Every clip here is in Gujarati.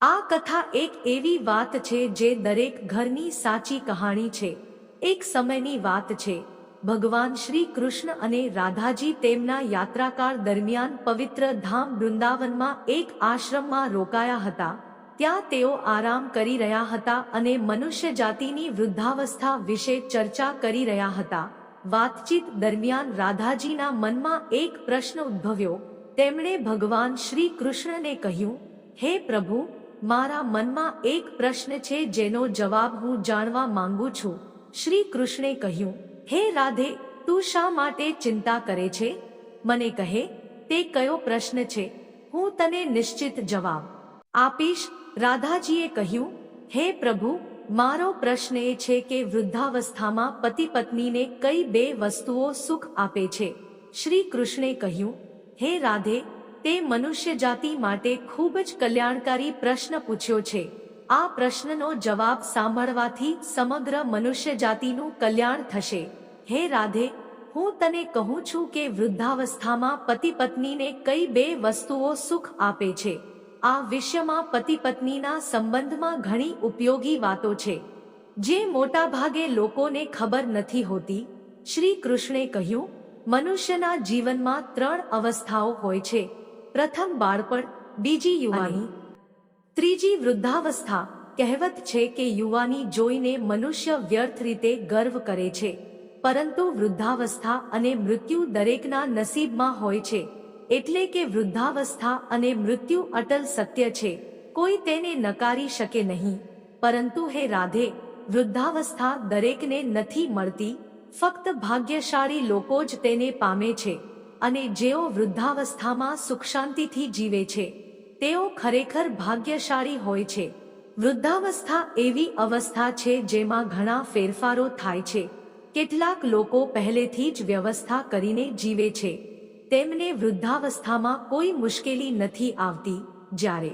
આ કથા એક એવી વાત છે જે દરેક ઘરની સાચી કહાણી છે. એક સમયની વાત છે. ભગવાન શ્રી કૃષ્ણ અને રાધાજી તેમના યાત્રાકાળ દરમિયાન પવિત્ર ધામ વૃંદાવનમાં એક આશ્રમમાં રોકાયા હતા. ત્યાં તેઓ આરામ કરી રહ્યા હતા અને મનુષ્ય જાતિની વૃદ્ધાવસ્થા વિશે ચર્ચા કરી રહ્યા હતા. વાતચીત દરમિયાન રાધાજીના મનમાં એક પ્રશ્ન ઉદ્ભવ્યો. તેમણે ભગવાન શ્રી કૃષ્ણને કહ્યું, હે પ્રભુ મારા મનમાં એક પ્રશ્ન છે જેનો જવાબ હું જાણવા માંગુ છું. શ્રી કૃષ્ણે કહ્યું, હે રાધે, તું શા માટે ચિંતા કરે છે? મને કહે, તે કયો પ્રશ્ન છે? હું તને નિશ્ચિત જવાબ આપીશ. રાધાજીએ કહ્યું, હે પ્રભુ, મારો પ્રશ્ન એ છે કે વૃદ્ધાવસ્થામાં પતિ પત્નીને કઈ બે વસ્તુઓ સુખ આપે છે? શ્રી કૃષ્ણે કહ્યું, હે રાધે તે મનુષ્ય જાતિ માટે ખૂબ જ કલ્યાણકારી પ્રશ્ન પૂછ્યો છે. આ પ્રશ્નનો જવાબ સાંભળવાથી સમગ્ર મનુષ્ય જાતિનું કલ્યાણ થશે. હે રાધે, હું તને કહું છું કે વૃદ્ધાવસ્થામાં પતિ પત્નીને કઈ બે વસ્તુઓ સુખ આપે છે. આ વિશ્વમાં પતિ પત્નીના સંબંધમાં ઘણી ઉપયોગી વાતો છે. જે મોટાભાગે લોકોને ખબર નથી હોતી. શ્રી કૃષ્ણે કહ્યું, મનુષ્યના જીવનમાં ત્રણ અવસ્થાઓ હોય છે. પ્રથમ બાળપણ બીજી યુવાની. ત્રીજી વૃદ્ધાવસ્થા કહેવત છે કે યુવાની જોઈને મનુષ્ય વ્યર્થ રીતે ગર્વ કરે છે. પરંતુ વૃદ્ધાવસ્થા અને મૃત્યુ દરેકના નસીબમાં હોય છે. એટલે કે વૃદ્ધાવસ્થા અને મૃત્યુ અટલ સત્ય છે. કોઈ તેને નકારી શકે નહીં. પરંતુ હે રાધે વૃદ્ધાવસ્થા દરેકને નથી મળતી. ફક્ત ભાગ્યશાળી લોકો જ તેને પામે છે. અને જેઓ વૃદ્ધાવસ્થામાં સુખ શાંતિથી જીવે છે, તેઓ ખરેખર ભાગ્યશાળી હોય છે. વૃદ્ધાવસ્થા એવી અવસ્થા છે જેમાં ઘણા ફેરફારો થાય છે. કેટલાક લોકો પહેલેથી જ વ્યવસ્થા કરીને જીવે છે. તેમને વૃદ્ધાવસ્થામાં કોઈ મુશ્કેલી નથી આવતી, જ્યારે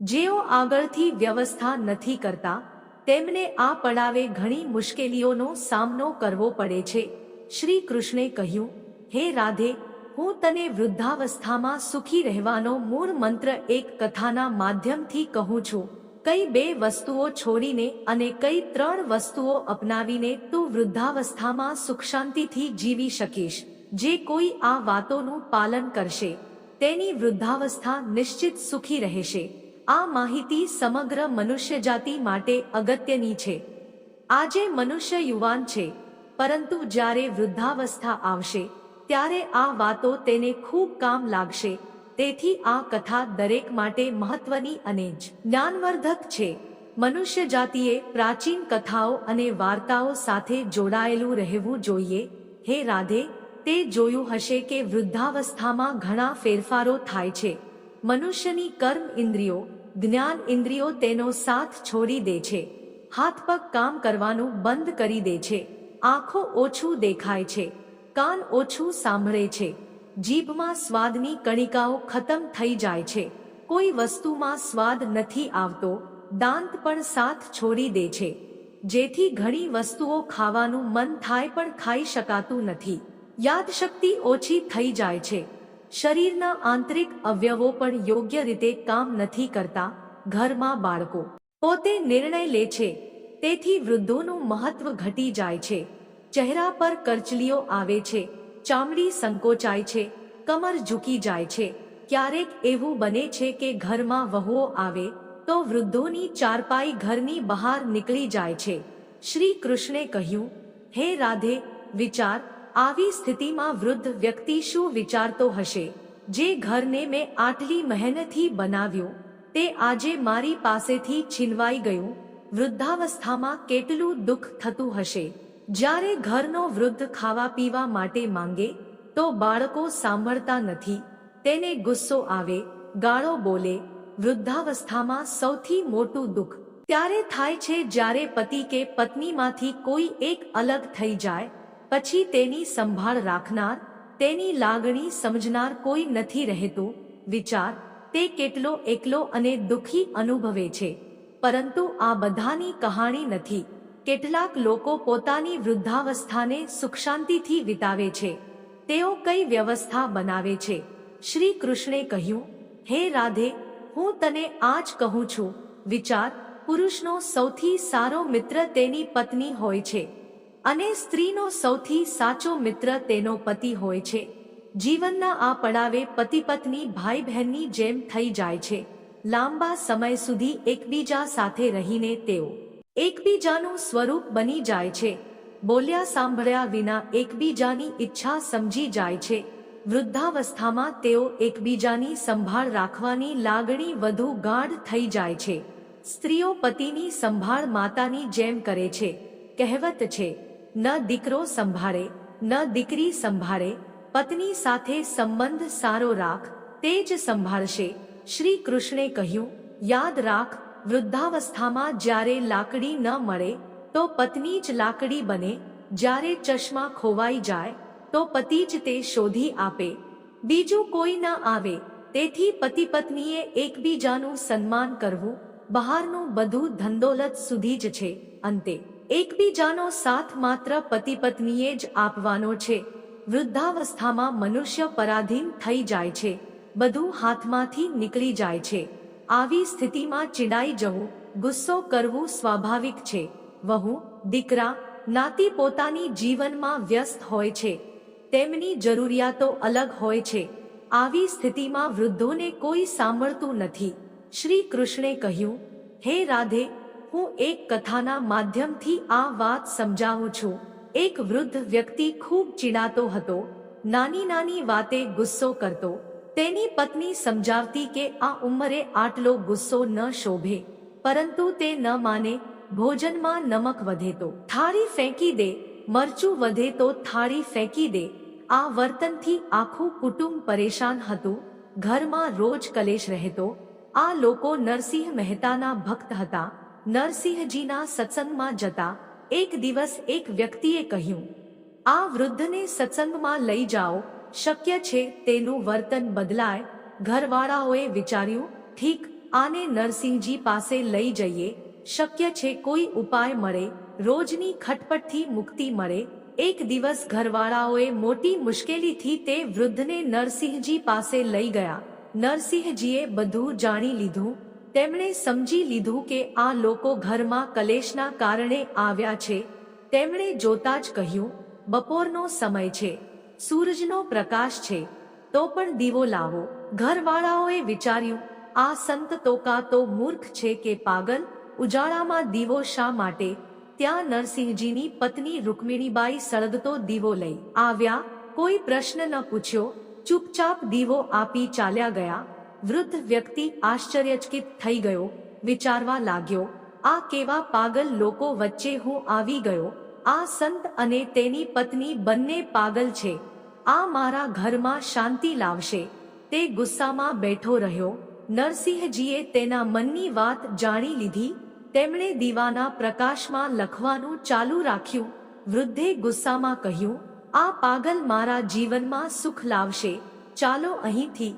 જેઓ આગળથી વ્યવસ્થા નથી કરતા, તેમને આ પડાવે ઘણી મુશ્કેલીઓનો સામનો કરવો પડે છે. શ્રી કૃષ્ણે કહ્યું, હે રાધે હું તને વૃદ્ધાવસ્થામાં સુખી રહેવાનો મૂળ મંત્ર એક કથાના માધ્યમથી કહું છું. કઈ બે વસ્તુઓ છોડીને અને કઈ ત્રણ વસ્તુઓ અપનાવીને તું વૃદ્ધાવસ્થામાં સુખ શાંતિથી જીવી શકીશ. જે કોઈ આ વાતોનું પાલન કરશે. તેની વૃદ્ધાવસ્થા નિશ્ચિત સુખી રહેશે. આ માહિતી સમગ્ર મનુષ્ય જાતિ માટે અગત્યની છે. આજે મનુષ્ય યુવાન છે. પરંતુ જ્યારે વૃદ્ધાવસ્થા આવશે ત્યારે આ વાતો તેને ખૂબ કામ લાગશે. તેથી આ કથા દરેક માટે મહત્વની અને જ જ્ઞાનવર્ધક છે. મનુષ્ય જાતિએ પ્રાચીન કથાઓ અને વાર્તાઓ સાથે જોડાયેલું રહેવું જોઈએ. હે રાધે, તે જોયું હશે કે વૃદ્ધાવસ્થામાં ઘણા ફેરફારો થાય છે. મનુષ્યની કર્મ ઇન્દ્રિયો, જ્ઞાન ઇન્દ્રિયો તેનો સાથ છોડી દે છે. હાથ પગ કામ કરવાનું બંધ કરી દે છે. આંખો ઓછું દેખાય છે. કાન ઓછું સાંભળે છે. જીભમાં સ્વાદની કણિકાઓ ખતમ થઈ જાય છે. કોઈ વસ્તુમાં સ્વાદ નથી આવતો, દાંત પણ સાથ છોડી દે છે. જેથી ઘણી વસ્તુઓ ખાવાનું મન થાય પણ ખાઈ શકાતું નથી. યાદશક્તિ ઓછી થઈ જાય છે. શરીરના આંતરિક અવયવો પણ યોગ્ય રીતે કામ નથી કરતા, ઘરમાં બાળકો પોતે નિર્ણય લે છે. તેથી વૃદ્ધોનું મહત્વ ઘટી જાય છે. ચહેરા પર કરચલીઓ આવે છે, ચામડી સંકોચાય છે, કમર ઝૂકી જાય છે. ક્યારેક એવું બને છે કે ઘરમાં વહુઓ આવે તો વૃદ્ધોની ચારપાઈ ઘરની બહાર નીકળી જાય છે. શ્રી કૃષ્ણે કહ્યું, હે રાધે, વિચાર, આવી સ્થિતિમાં વૃદ્ધ વ્યક્તિ શું વિચારતો હશે? જે ઘરને મેં આટલી મહેનતથી બનાવ્યું, તે આજે મારી પાસેથી છીનવાઈ ગયું, વૃદ્ધાવસ્થામાં કેટલું દુઃખ થતું હશે? જ્યારે ઘરનો વૃદ્ધ ખાવા પીવા માટે માંગે, તો બાળકો સાંભળતા નથી. તેને ગુસ્સો આવે, ગાળો બોલે, વૃદ્ધાવસ્થામાં સૌથી મોટું દુઃખ ત્યારે થાય છે જ્યારે પતિ કે પત્નીમાંથી કોઈ એક અલગ થઈ જાય, પછી તેની સંભાળ રાખનાર, તેની લાગણી સમજનાર કોઈ નથી રહેતું. વિચાર, તે કેટલો એકલો અને દુઃખી અનુભવે છે. પરંતુ આ બધાની કહાણી નથી. કેટલાક લોકો પોતાની વૃદ્ધાવસ્થાને સુખશાંતિથી વિતાવે છે. તેઓ કઈ વ્યવસ્થા બનાવે છે? શ્રી કૃષ્ણે કહ્યું, હે રાધે, હું તને આ જ કહું છું, વિચાર, પુરુષનો સૌથી સારો મિત્ર તેની પત્ની હોય છે અને સ્ત્રીનો સૌથી સાચો મિત્ર તેનો પતિ હોય છે. જીવનના આ પડાવે પતિ પત્ની ભાઈ બહેનની જેમ થઈ જાય છે. લાંબા સમય સુધી એકબીજા સાથે રહીને તેઓ એકબીજાનું સ્વરૂપ બની જાય છે. બોલ્યા સાંભળ્યા વિના એકબીજાની ઈચ્છા સમજી જાય છે. વૃદ્ધાવસ્થામાં તેઓ એકબીજાની સંભાળ રાખવાની લાગણી વધુ ગાઢ થઈ જાય છે. સ્ત્રીઓ પતિની સંભાળ માતાની જેમ કરે છે. કહેવત છે, ન દીકરો સંભાળે, ન દીકરી સંભાળે, પત્ની સાથે સંબંધ સારો રાખ, તે જ સંભાળશે. શ્રી કૃષ્ણે કહ્યું, યાદ રાખ વૃદ્ધાવસ્થામાં જ્યારે લાકડી ન મળે, તો પત્ની જ લાકડી બને. જ્યારે ચશ્મા ખોવાઈ જાય, તો પતિ જ તે શોધી આપે. બીજું કોઈ ન આવે. તેથી પતિ પત્નીએ એકબીજાનું સન્માન કરવું બહારનું બધું ધંદોલત સુધી જ છે. અંતે, એકબીજાનો સાથ માત્ર પતિ પત્નીએ જ આપવાનો છે. વૃદ્ધાવસ્થામાં મનુષ્ય પરાધીન થઈ જાય છે. બધું હાથમાંથી નીકળી જાય છે. આવી સ્થિતિમાં ચીડાઈ જવું, ગુસ્સો કરવું સ્વાભાવિક છે. વહુ, દીકરા, નાતી પોતાની જીવનમાં વ્યસ્ત હોય છે. તેમની જરૂરિયાતો અલગ હોય છે. આવી સ્થિતિમાં વૃદ્ધોને કોઈ સાંભળતું નથી. શ્રી કૃષ્ણે કહ્યું, હે રાધે, હું એક કથાના માધ્યમથી આ વાત સમજાવું છું. એક વૃદ્ધ વ્યક્તિ ખૂબ ચીડાતો હતો. નાની નાની વાતે ગુસ્સો કરતો તેની પત્ની સમજાવતી કે આ ઉંમરે આટલો ગુસ્સો ન શોભે, પરંતુ તે ન માને, ભોજનમાં નમક વધે તો થાળી ફેંકી દે, મરચું વધે તો થાળી ફેંકી દે. આ વર્તનથી આખું કુટુંબ પરેશાન હતું, ઘરમાં રોજ કલેશ રહેતો. આ લોકો નરસિંહ મહેતાના ભક્ત હતા, નરસિંહજીના સત્સંગમાં જતા. એક દિવસ એક વ્યક્તિએ કહ્યું, આ વૃદ્ધને સત્સંગમાં લઈ જાઓ શક્ય છે તેનું વર્તન બદલાય, ઘરવાળાઓએ વિચાર્યું, ઠીક, આને નરસિંહજી પાસે લઈ જઈએ, શક્ય છે કોઈ ઉપાય મળે, રોજની ખટપટથી મુક્તિ મળે. એક દિવસ ઘરવાળાઓએ મોટી મુશ્કેલીથી તે વૃદ્ધને નરસિંહજી પાસે લઈ ગયા. નરસિંહજીએ બધું જાણી લીધું. તેમણે સમજી લીધું કે આ લોકો ઘરમાં કલેશના કારણે આવ્યા છે. તેમણે જોતા જ કહ્યું, બપોરનો સમય છે. સૂરજનો પ્રકાશ છે, તો પણ દીવો લાવો. ઘરવાળાઓએ વિચાર્યું, આ સંત તો કાં તો મૂર્ખ છે કે પાગલ? ઉજાળામાં દીવો શા માટે? ત્યાં નરસિંહજીની પત્ની રૂકમિણીબાઈ સળગતો દીવો લઈ આવ્યા. કોઈ પ્રશ્ન ન પૂછ્યો. ચૂપચાપ દીવો આપી ચાલ્યા ગયા. વૃદ્ધ વ્યક્તિ આશ્ચર્યચકિત થઈ ગયો, વિચારવા લાગ્યો, આ કેવા પાગલ લોકો વચ્ચે હું આવી ગયો. આ સંત અને તેની પત્ની બંને પાગલ છે. આ મારા ઘરમાં શાંતિ લાવશે. તે ગુસ્સામાં બેઠો રહ્યો. નરસિંહજીએ તેના મનની વાત જાણી લીધી. તેમણે દીવાના પ્રકાશમાં લખવાનું ચાલુ રાખ્યું. વૃદ્ધે ગુસ્સામાં કહ્યું, આ પાગલ મારા જીવનમાં સુખ લાવશે. ચાલો અહીંથી.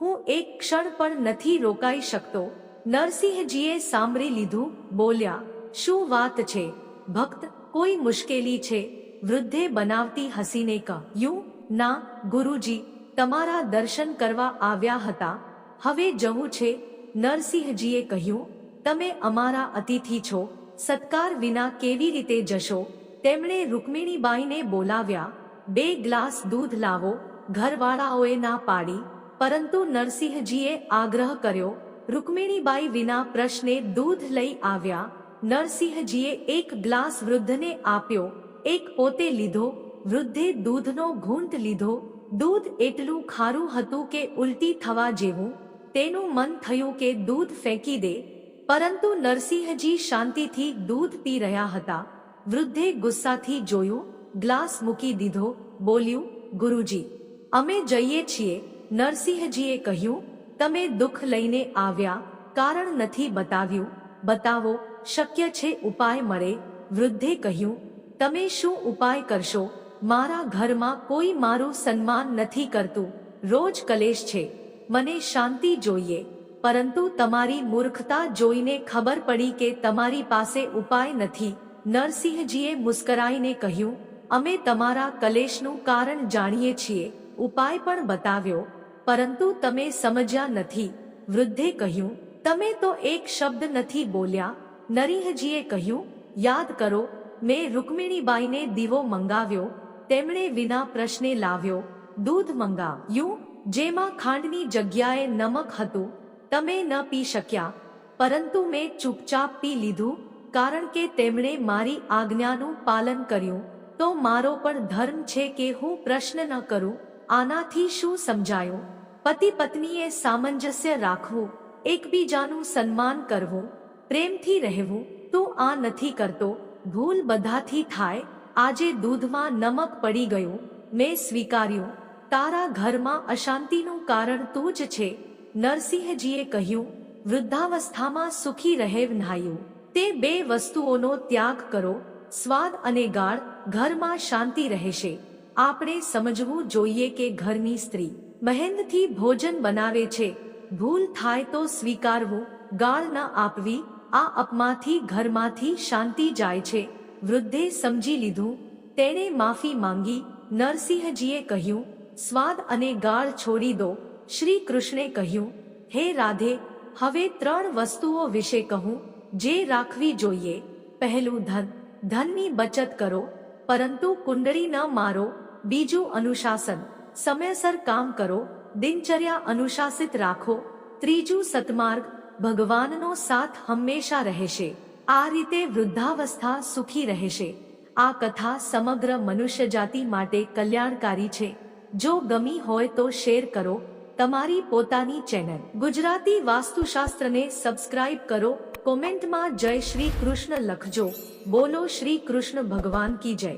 હું એક ક્ષણ પણ નથી રોકાઈ શકતો. નરસિંહજીએ સાંભળી લીધું, બોલ્યા, શું વાત છે? ભક્ત કોઈ મુશ્કેલી છે? વૃદ્ધે બનાવતી હસીને કહ્યું ના, ગુરુજી, તમારા દર્શન કરવા આવ્યા હતા. હવે જવું છે. નરસિંહજીએ કહ્યું, તમે અમારા અતિથિ છો. સત્કાર વિના કેવી રીતે જશો? તેમણે રૂકમિણીબાઈને બોલાવ્યા. બે ગ્લાસ દૂધ લાવો. ઘરવાળાઓએ ના પાડી. પરંતુ નરસિંહજીએ આગ્રહ કર્યો. રૂકમિણીબાઈ વિના પ્રશ્ને દૂધ લઈ આવ્યા. નરસિંહજીએ એક ગ્લાસ વૃદ્ધને આપ્યો. એક પોતે લીધો. વૃદ્ધે દૂધનો ઘૂંટ લીધો. દૂધ એટલું ખારું હતું કે ઉલટી થવા જેવું. તેનું મન થયું કે દૂધ ફેંકી દે. પરંતુ નરસિંહજી શાંતિથી દૂધ પી રહ્યા હતા. વૃદ્ધે ગુસ્સાથી જોયું. ગ્લાસ મૂકી દીધો. બોલ્યું, ગુરુજી, અમે જઈએ છીએ. નરસિંહજીએ કહ્યું, તમે દુઃખ લઈને આવ્યા. કારણ નથી બતાવ્યું. બતાવો, શક્ય છે ઉપાય મળે. વૃદ્ધે કહ્યું, તમે શું ઉપાય કરશો? મારા ઘરમાં કોઈ મારું સન્માન નથી કરતું. રોજ કલેશ છે. મને શાંતિ જોઈએ. પરંતુ તમારી મૂર્ખતા જોઈને ખબર પડી કે તમારી પાસે ઉપાય નથી. નરસિંહજીએ મુસ્કરાઈને કહ્યું, અમે તમારા કલેશનું કારણ જાણીએ છીએ. ઉપાય પણ બતાવ્યો. પરંતુ તમે સમજ્યા નથી. વૃદ્ધે કહ્યું, તમે તો એક શબ્દ નથી બોલ્યા. નરિંહજીએ કહ્યું, યાદ કરો, મેં રૂકમિણીબાઈને દીવો મંગાવ્યો. તેમણે વિના પ્રશ્ને લાવ્યો, દૂધ મંગાવ્યું, જેમાં ખાંડની જગ્યાએ નમક હતું, તમે ન પી શક્યા, પરંતુ મેં ચૂપચાપ પી લીધું, કારણ કે તેમણે મારી આજ્ઞાનું પાલન કર્યું, તો મારો પણ ધર્મ છે કે હું પ્રશ્ન ન કરું, આનાથી શું સમજાયું? પતિ પત્નીએ સામંજસ્ય રાખવું, એકબીજાનું સન્માન કરવું, પ્રેમથી રહેવું, તું આ નથી કરતો, ભૂલ બધાથી થાય આજે દૂધમાં નમક પડી ગયું, મેં સ્વીકાર્યું. તારા ઘરમાં અશાંતિનું કારણ તું જ છે. નરસિંહજીએ કહ્યું, વૃદ્ધાવસ્થામાં સુખી રહેવ નાયું તે બે વસ્તુઓનો ત્યાગ કરો. સ્વાદ અને ગાળ ઘરમાં શાંતિ રહેશે. આપણે સમજવું જોઈએ કે ઘરની સ્ત્રી મહેનતથી ભોજન બનાવે છે. ભૂલ થાય તો સ્વીકારવું, ગાળ ન આપવી, આ અપમાંથી ઘરમાંથી શાંતિ જાય છે. વૃદ્ધે સમજી લીધું, તેણે માફી માંગી, નરસિંહજીએ કહ્યું, સ્વાદ અને ગાળ છોડી દો. શ્રી કૃષ્ણે કહ્યું, હે રાધે, હવે ત્રણ વસ્તુઓ વિશે કહું, જે રાખવી જોઈએ. પહેલું ધન, ધનની બચત કરો, પરંતુ કુંડળી ન મારો. બીજું અનુશાસન, સમયસર કામ કરો, દિનચર્યા અનુશાસિત રાખો. ત્રીજું સતમાર્ગ, ભગવાનનો સાથ હંમેશા રહેશે. આ રીતે વૃદ્ધાવસ્થા સુખી રહેશે. આ કથા સમગ્ર મનુષ્ય જાતિ માટે કલ્યાણકારી છે. જો ગમી હોય તો શેર કરો. તમારી પોતાની ચેનલ ગુજરાતી વાસ્તુશાસ્ત્રને સબસ્ક્રાઇબ કરો. કોમેન્ટમાં જય શ્રી કૃષ્ણ લખજો. બોલો શ્રી કૃષ્ણ ભગવાન કી જય.